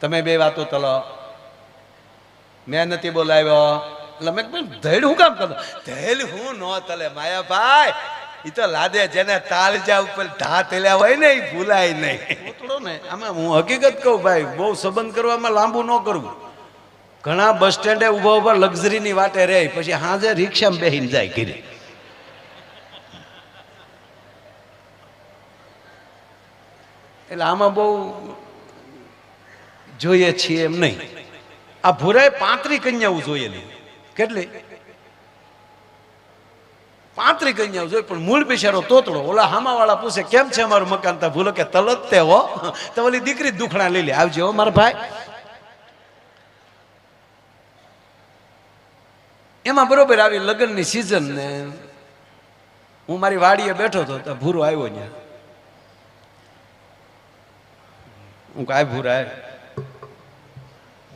તમે બે વાતો તલો મેં નથી બોલાવ્યો. એટલે મેં ધૈડ હું કામ કરો? ધૈડ હું ન તલે માયાભાઈ. એ તો લાદે જેને તાલજા ઉપર ઢા તેલ્યા હોય ને એ ભૂલાય નહીં. થોડો ને. આમાં હું હકીકત કહું ભાઈ, બહુ સંબંધ કરવામાં લાંબુ ન કરવું ઘણા બસ સ્ટેન્ડે ઊભા ઊભા લક્ઝરીની વાટે રહે, પછી હાજે રિક્ષામાં બેહીને જાય ઘરે. એટલે આમાં બહુ જોઈએ છીએ એમ નહીં. આ ભૂરાએ પાંત્રી કન્યાઓ જોયેલી કેટલી? પાંત્રી કન્યાઓ જોઈએ, પણ મૂળ બિચારો તોતડો. ઓલા હામાવાળા પૂછે, કેમ છે અમારું મકાન? તા ભૂલો કે તલત તે હો? તો ઓલી દીકરી દુખણા લઈ લે. આવજો હો મારા ભાઈ. એમાં બરોબર આવી લગ્નની સિઝન ને હું મારી વાડીએ બેઠો હતો તો ભૂરો આવ્યો ત્યાં. હું કાંઈ ભૂરાય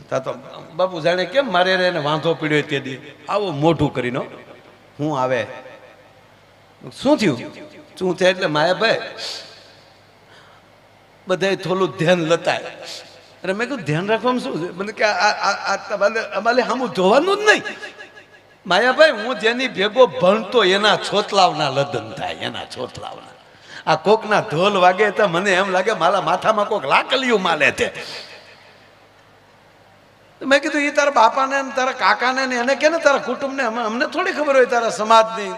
તા તો બાપુ જાણે કેમ મારે એને વાંધો પીડ્યો તે દી? આવો મોઢું કરીને, હો. આવે. શું થયું? શું થયું એટલે માયાભાઈ બધાય થોડું ધ્યાન લતાય. અરે મેં કીધું, ધ્યાન રાખવામાં શું છે? મને કે અમારે સામું જોવાનું જ નહીં. માયાભાઈ હું જેની ભેગો ભણતો એના છોતલાવના લદન થાય, એના છોતલાવના. આ કોકના ઢોલ વાગે તો મને એમ લાગે, મારા માથામાં કોક લાકલિયું માલે છે. મેં કીધું એ તારા બાપાને ને તારા કાકાને ને એને કે ને તારા કુટુંબને? અમને થોડી ખબર હોય તારા સમાજની.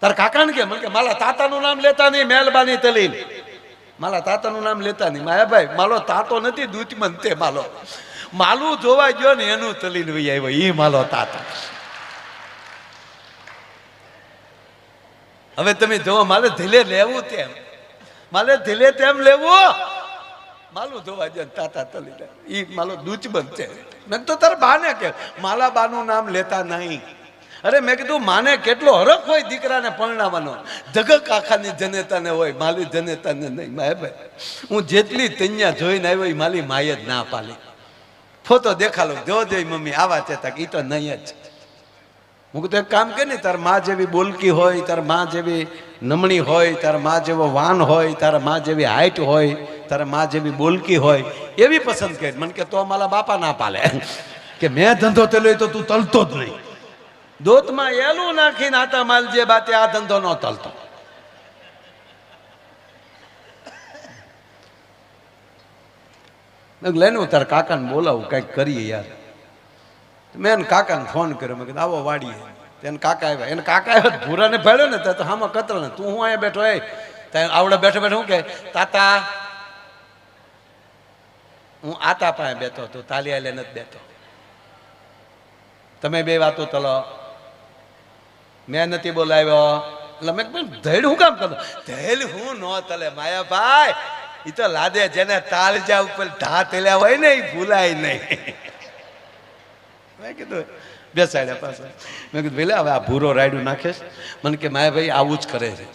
તારા કાકાને કે? મને કે મારા તાતાનું નામ લેતા નહીં મહેરબાની તલીલ મારા તાતાનું નામ લેતા નહીં. માયાભાઈ માલો તાતો નથી દૂધમન તે માલો. માલું જોવા ગયો ને, એનું તલીન વહી આવ્યો. એ માલો તાતા. હવે તમે જોવો મારે ધીલે લેવું તેમ. મારે ધીલે તેમ લેવું. માલું ધોવા જાય તાતા તલી ઈ માલો દૂચબન છે. મેં તો તારે બાને કે, માલા બાનું નામ લેતા નહીં. અરે મેં કીધું, માને કેટલો હરખ હોય દીકરાને પરણાવવાનો? ધગક આખાની જનેતાને હોય, માલી જનેતાને નહીં. માય ભાઈ, હું જેટલી તૈયા જોઈને આવ્યો એ માલી માય જ ના પાલી ફોટો દેખાલો, જો જોઈ મમ્મી, આવા ચેતા એ તો નહીં જ. હું કીધું, એક કામ કે ને, તારમાં જેવી બોલકી હોય, તારમાં જેવી નમણી હોય, તારમાં જેવો વાન હોય, તારમાં જેવી હાઈટ હોય, તારમાં જેવી બોલકી હોય, એવી પસંદ કરી. મને કે, તો મારા બાપા ના પાલે. કે, મેં ધંધો તેલો તો તું તલતો જ નહીં. દોતમાં એલું નાખીને આતા માલ જે બાતે, આ ધંધો ન તલતો. લઈને હું તાર કાકાને બોલાવું, કંઈક કરીએ યાર. મેં એને કાકાને ફોન કર્યો. મેં કીધું, આવો વાડીએ. તેને કાકા આવ્યા. એને કાકા આવ્યા, ભૂરાને ભેળ્યો ને, તો હામાં કતરો ને. તું હું અહીંયા બેઠો? એ. ત્યાં આવડે બેઠો બેઠો હું કે તાતા, હું આતા પાસે બેઠો હતો તાલી લઈને નથી બેઠો. તમે બે વાતો તલો મેં નથી બોલાવ્યો. એટલે મેં કીધું ધૈડ હું કામ કરો? ધૈડ હું ન તલે, માયાભાઈ. એ તો લાદે જેને તાલજા ઉપર ઢા તેલ્યા હોય ને એ ભૂલાય નહીં. મેં કીધું, બેસાડ્યા પાસે મેં કીધું, ભલે, હવે આ ભૂરો રાયડું નાખેશ. મને કે, માયા ભાઈ, આવું જ કરે છે.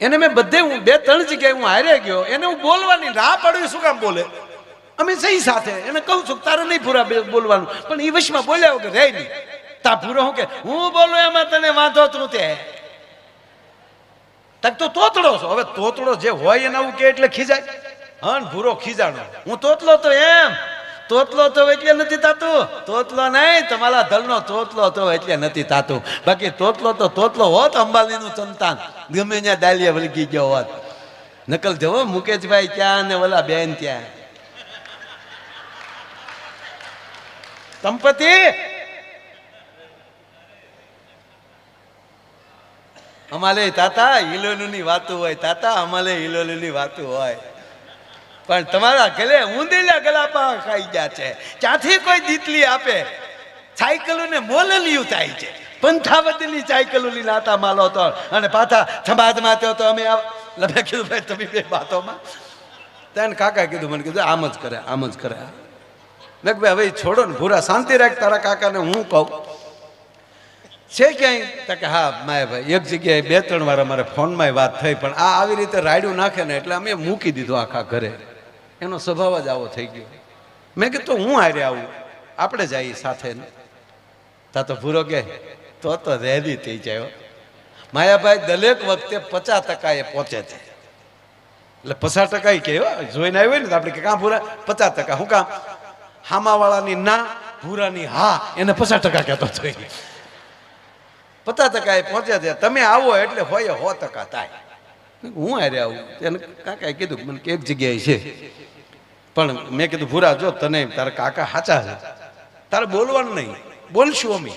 એને મેં બધે હું, બે, ત્રણ જગ્યાએ હું હારે ગયો. એને હું બોલવાની રાહ પાડું શું કામ બોલે? અમે સહી સાથે. એને કહું છું, તારે નહીં પૂરા બોલવાનું. પણ એ વશમાં બોલ્યા વગર રે નહીં. તા પૂરો હું કે, હું બોલું એમાં તને વાંધો તું તે તક તો તોતડો છો. હવે તોતડો જે હોય એને આવું કે એટલે ખીજાય. હા, ને ભૂરો ખીજાણો. હું તોતલો તો એમ. તોતલો તો એટલે નથી તાતું. તોતલો નહીં, તમારા દલનો તોતલો તો એટલે નથી તાતું. બાકી તોતલો તો તોતલો હોત અંબાલીનું સંતાન. ગમે ત્યાં ડાલીએ વળગી ગયો હોત. નકલ જવો, મુકેશભાઈ ત્યાં ને ઓલા બેન ત્યાં. સંપત્તિ? અમારે તાતા હિલોલુની વાતો હોય, તાતા અમારે હિલોલુની વાતો હોય. પણ તમારા ગલે ઊંધેલા ગલાપા ખાઈ ગયા છે. ક્યાંથી કોઈ દીતલી આપે? સાયકલોને મોલલિયું થાય છે. પંથાવતની સાયકલોની લાતા માલો તો અને પાછા સમાજમાં તો અમે લમે કીધું, ભાઈ, તમે બે વાતોમાં. તેને કાકા કીધું, મને કીધું, આમ જ કરે, આમ જ કરે. મેં ભાઈ, હવે છોડો ને, ભૂરા શાંતિ રાખ તારા કાકાને, હું કહું. છે ક્યાંય? તો કે, હા, માય ભાઈ, એક જગ્યાએ બે ત્રણ વાર અમારે ફોનમાં વાત થઈ, પણ આ આવી રીતે રાયડું નાખે ને, એટલે અમે મૂકી દીધું આખા ઘરે. એનો સ્વભાવ જ આવો થઈ ગયો. મેં કીધું હું હારે આવું? આપણે જઈએ સાથે. તા તો ભૂરો કે, તો તો રેડી થઈ જાય માયાભાઈ દરેક વખતે પચાસ ટકા એ પહોંચે છે. એટલે પચાસ ટકા એ કે જોઈને આવ્યો ને તો આપણે કે ભૂરા? પચાસ ટકા, હું કામ હામાવાળાની ના, ભૂરાની હા, એને પચાસ ટકા કહેતો થઈ. પચાસ ટકા એ પહોંચ્યા છે. તમે આવો એટલે હોય સો ટકા થાય. હું હારે આવું. એને કાકાએ કીધું મને કે એક જગ્યાએ છે. પણ મેં કીધું, ભૂરા, જો તને તારા કાકા સાચા છે. તારે બોલવાનું નહીં. બોલશું અમે.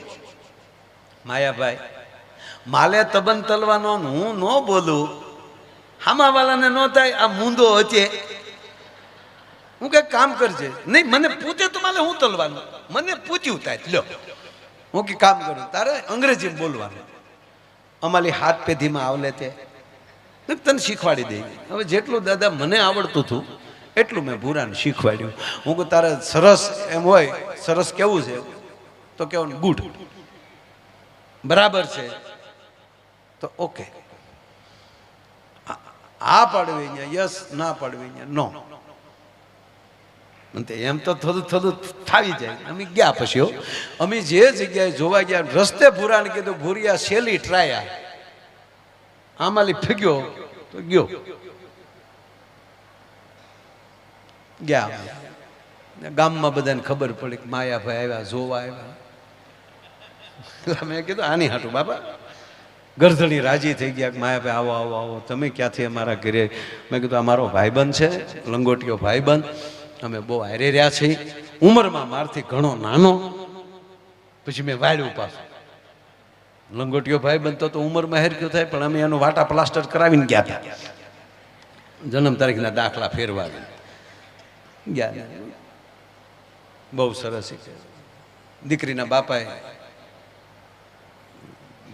માયાભાઈ, માલે તબન તલવાનો હું ન બોલું. હામાવાલાને ન થાય, આ મૂંદો હચે. હું કઈ કામ કરજે. નહીં, મને પૂછે તો મારે હું તલવાનું. મને પૂછ્યું થાય. લ્યો. હું કે કામ કરું. તારે અંગ્રેજી બોલવાનું. અમારી હાથ પેઢીમાં આવલે તે. તને શીખવાડી દે. હવે જેટલું દાદા મને આવડતું હતું, એટલું મેં ભૂરાને શીખવાડ્યું. હું કહું, તારે સરસ એમ હોય, સરસ કેવું છે? તો કેવું ગુડ. બરાબર છે. તો ઓકે. આ પાડવી યસ, ના પાડવી નો. એમ તો થોડું થોડું થાવી જાય. અમે ગયા પછી અમે જે જગ્યાએ જોવા ગયા, રસ્તે ભૂરાને કીધું, ભૂરિયા શેલી ટ્રાયા આમાલી ફેગ્યો તો ગયો. ગયા. ગામમાં બધાને ખબર પડી કે માયાભાઈ આવ્યા, જોવા આવ્યા. એટલે મેં કીધું, આની હાટું, બાપા. ગરધણી રાજી થઈ ગયા કે માયાભાઈ, આવો આવો આવો. તમે ક્યાંથી અમારા ઘરે? મેં કીધું, અમારો ભાઈબંધ છે, લંગોટીયો ભાઈબંધ. અમે બહુ હારે રહ્યા છીએ. ઉંમરમાં મારથી ઘણો નાનો. પછી મેં વાળ્યું પાછું. લંગોટીયો બનતો તો ઉંમર મહેર કયો થાય, પણ અમે એનું વાટા પ્લાસ્ટર કરાવીને ગયા હતા જન્મ તારીખના દાખલા ફેરવા ગયા બહુ સરસ દીકરીના બાપાએ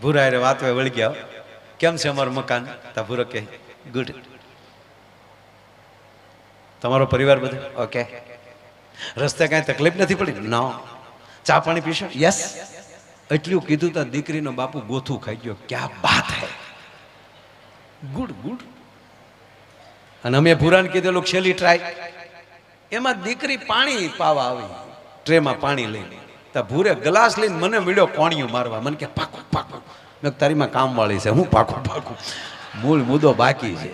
ભૂરા રે વાત વળી ગયા કેમ છે અમારું મકાન? તા ભૂરો કે ગુડ તમારો પરિવાર બધો? ઓકે રસ્તે કાંઈ તકલીફ નથી પડી? નો ચા પાણી પીશો? યસ એટલું કીધું તો દીકરીનો બાપુ ગોથું ખાઈ ગયો. ક્યાં બાત હે? Good good. અને અમે ભૂરાને કીધેલું છેલ્લી ટ્રાય એમાં દીકરી પાણી પાવા આવી. ટ્રેમાં પાણી લઈને. તો ભૂરે ગ્લાસ લઈને મને મળ્યો કોણિયું મારવા. મને કે પાકું પાકું. મેં તારીમાં કામવાળી છે. હું પાકું પાકું. મૂળ મુદ્દો બાકી છે.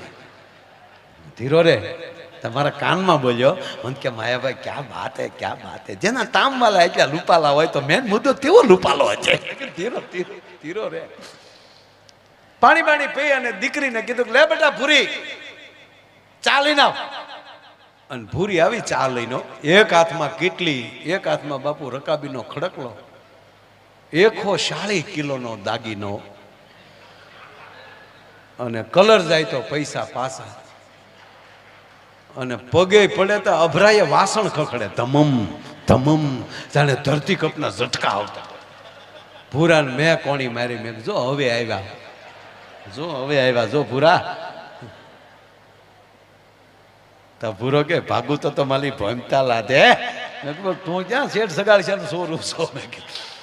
ધીરો રે. તમારા કાનમાં બોલ્યો, મને કે માયાભાઈ, ક્યાં વાત હે, ક્યાં વાત હે? જેના તામવાલા એટલા લુપાલા હોય તો મેન મુદ્દો તેવો લુપાલો છે. ધીરો ધીરો ધીરો રે. પાણી પાણી પી અને દીકરીને કીધું લે બેટા, ભૂરી, ચા લઈને આવ. અને ભૂરી આવી ચા લઈને એક હાથમાં કેટલી, એક હાથમાં બાપુ રકાબીનો ખડકલો એકો શાળી કિલોનો દાગીનો. અને કલર જાય તો પૈસા પાસા અને પગે પડે તો અભરાએ વાસણ ખખડે. ધમમ ધમમ. જાણે ધરતી કપના ઝટકા આવતા. ભૂરા મેં કોણી મારી. મેં જો હવે આવ્યા. જો હવે આવ્યા, જો ભૂરા. તો ભૂરો કે, ભાગુ તો તમારી ભમતા લાદે તું ક્યાં શેઠ સગાડ છે? ને સો મેં કીધું.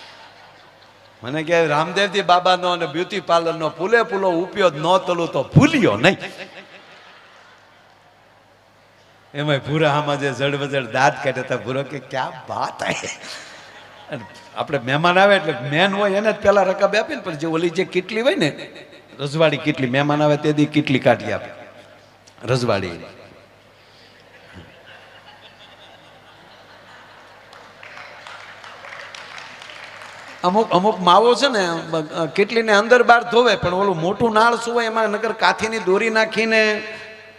મને કે, રામદેવજી બાબાનો અને બ્યુટી પાર્લરનો પૂલે પૂલો ઉપયોગ ન તલું તો ભૂલ્યો નહીં. એમાં ભૂરા આમાં જે જડબજડ દાંત કાઢે તો ભૂરો કે ક્યાં વાત આવે આપણે મહેમાન આવે એટલે મેન હોય એને જ પહેલાં રકબ આપે ને પણ જે ઓલી જે કેટલી હોય ને, રજવાડી કેટલી, મહેમાન આવે તે દી કેટલી કાઢી આપે. રજવાડી. અમુક અમુક માવો છે ને કેટલીને અંદર બહાર ધોવે, પણ ઓલું મોટું નાળ શું હોય એમાં નગર કાથીની દોરી નાખીને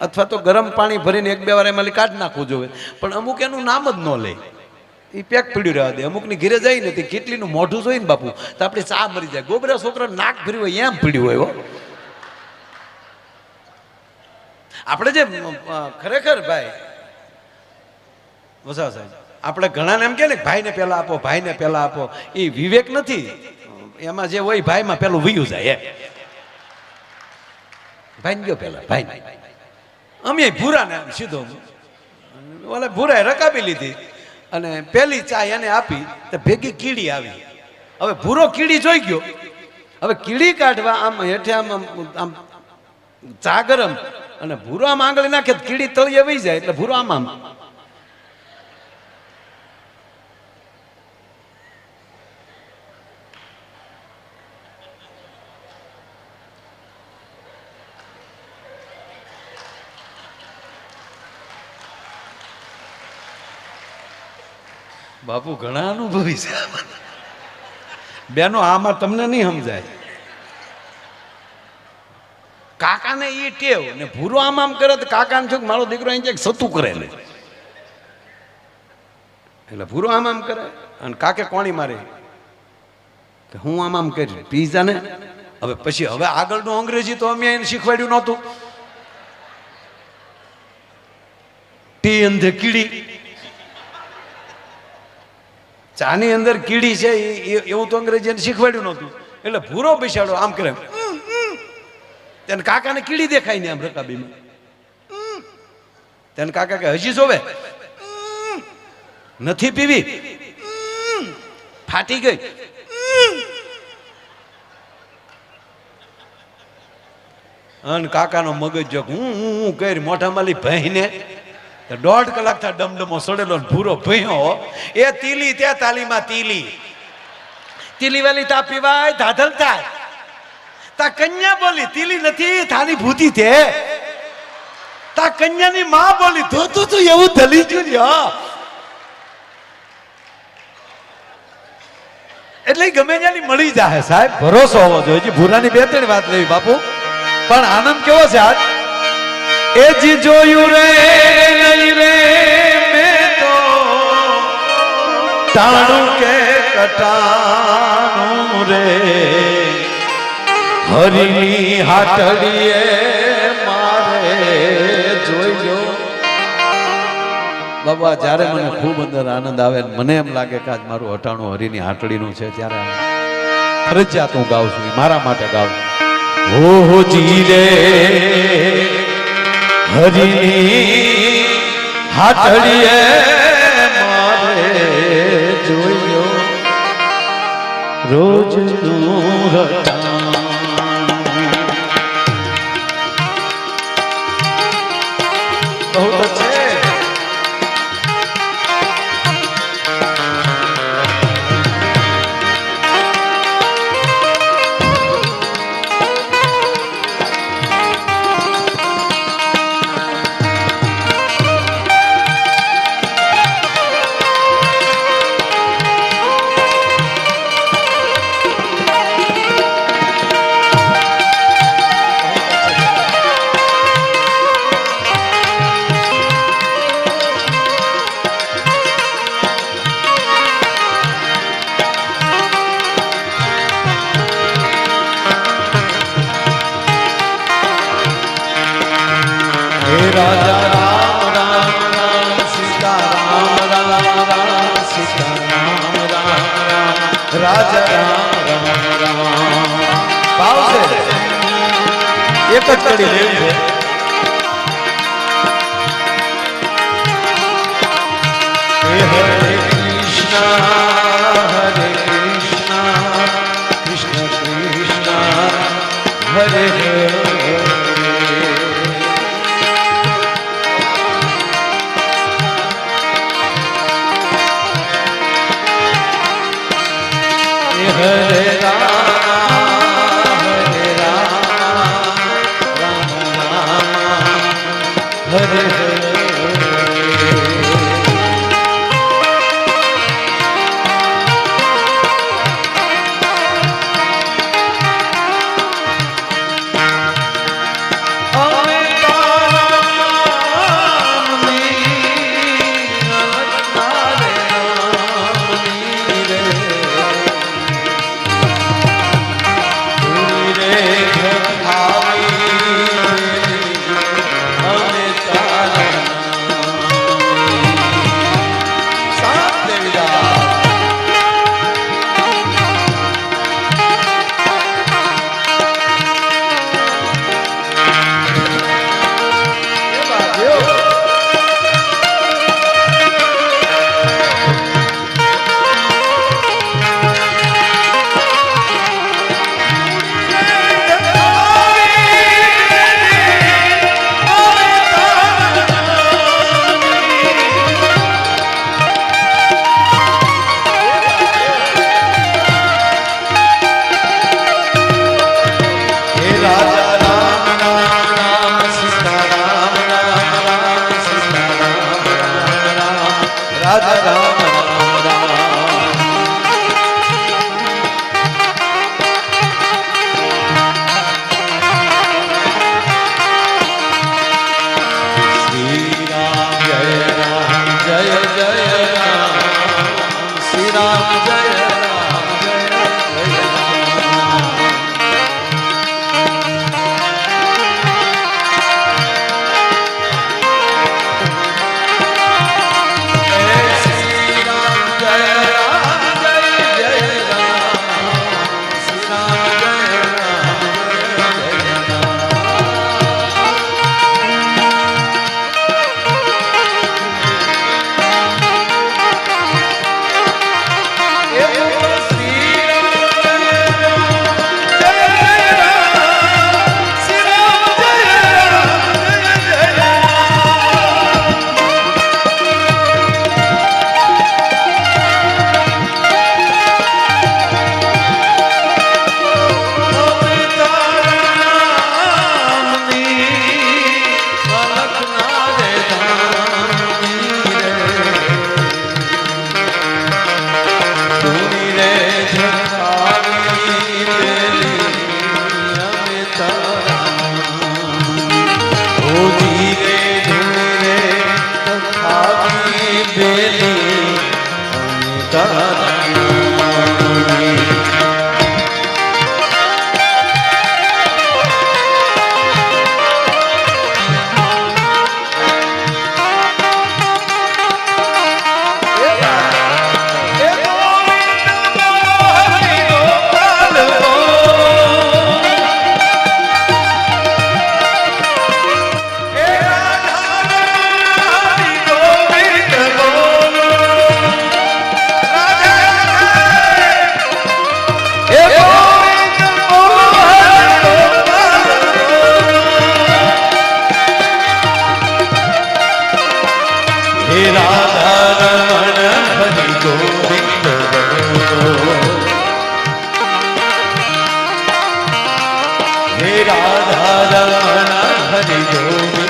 અથવા તો ગરમ પાણી ભરીને એક બે વાર એમાં કાઢી નાખવું જોઈએ. પણ અમુક એનું નામ જ ન લે. એ પેક પીડ્યું રહેવા દે. અમુકની ઘીરે જાય ને કેટલીનું મોઢું જોઈને બાપુ, તો આપણે ચા મરી જાય. ગોબરા છોકરા નાક ભર્યું હોય, એમ પીડ્યું હોય આપણે જે ખરેખર ભાઈ વસા સાહેબ, આપણે ઘણાને એમ કે ને ભાઈને પહેલા આપો, ભાઈને પહેલા આપો. એ વિવેક નથી. એમાં જે હોય ભાઈમાં પેલું વયું જાય, એમ. ભાઈ ગયો પહેલા ભાઈ અમે ભૂરા ને સીધો. ઓલે ભૂરાએ રકાબી લીધી અને પેલી ચા એને આપી તો ભેગી કીડી આવી. હવે ભૂરો કીડી જોઈ ગયો. હવે કીડી કાઢવા આમ હેઠે આમ આમ આમ ચા ગરમ અને ભૂરો આમ આંગળી નાખે કીડી તળિયે વહી જાય એટલે ભૂરો આમ આમ. બાપુ ઘણા અનુભવી છે બેનો, આમાં તમને નહીં સમજાય. કાકાને એ ટેવ, ને ભૂરો આમ આમ કરે તો કાકાને છોક મારો દીકરો અહીં ક્યાંક સતું કરે એટલે ભૂરો આમ આમ કરે, અને કાકે કોણી મારે. કે હું આમ આમ કરી પીઝા ને હવે પછી, હવે આગળનું અંગ્રેજી તો અમે એને શીખવાડ્યું નહોતું. ટી અંધે કીડી. ચાની અંદર કીડી છે એવું તો અંગ્રેજી એને શીખવાડ્યું નહોતું. એટલે ભૂરો બેસાડો, આમ કરે. તેને કાકાને કીડી દેખાય ને આમ રકાબીમાં. તેને કાકા કે હજી જોવે. નથી પીવી. ફાટી ગઈ. અને કાકાનો મગજ જો હું હું કરી મોઢામાં લી ભહીને તો દોઢ કલાક થા ડમડમો સડેલો ભૂરો ભયો એ તીલી ત્યાં તાલીમાં તીલી. તીલી વાલી તા પીવાય, ધાધલ થાય. તા કન્યા બોલી, તીલી નથી, થાની ભૂતી તે. તા કન્યાની માં બોલી, તો, તું તું એવું ધલી ગયું એટલે ગમે ત્યાંની મળી જાય સાહેબ. ભરોસો હોવો જોઈએ. ભૂરાની બે, ત્રણ વાત લેવી બાપુ. પણ આનંદ કેવો છે આજ? એ જી જોયું રે. રે મેં તો ટાણું કે કટાણું રે હરિની હાટડીએ મારે જોઈજો બાબા જ્યારે મને ખૂબ અંદર આનંદ આવે મને એમ લાગે કે આજ મારું હટાણું હરિની હાટડીનું છે, ત્યારે ફરજિયાત હું ગાઉં છું મારા માટે ગાઉં છું. હો જી રે હરિની હાટડીએ મારે જોયો રોજનું રાજા રામ રામ રામ. ભાવ છે એક જ કડી લેવી છે. હે હરે કૃષ્ણ. રામ હરે હે રાધા રમણ હરિ ગોવિંદ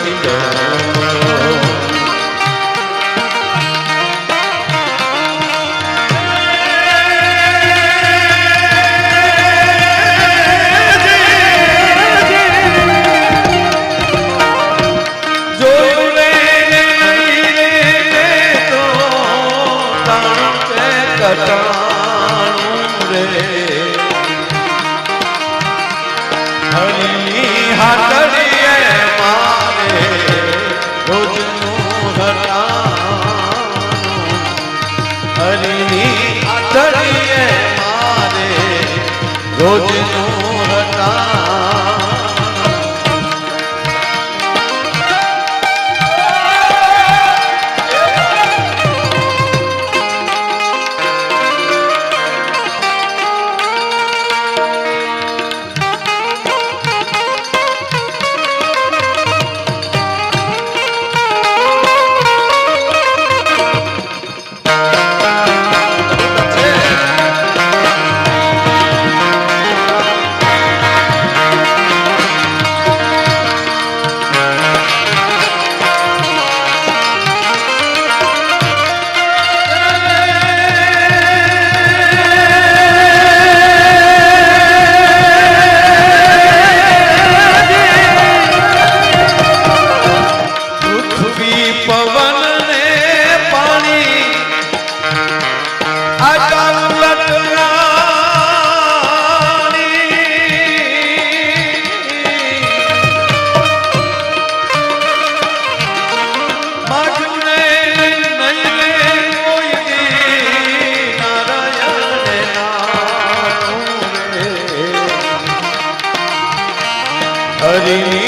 નામ રે હરિની હાકડી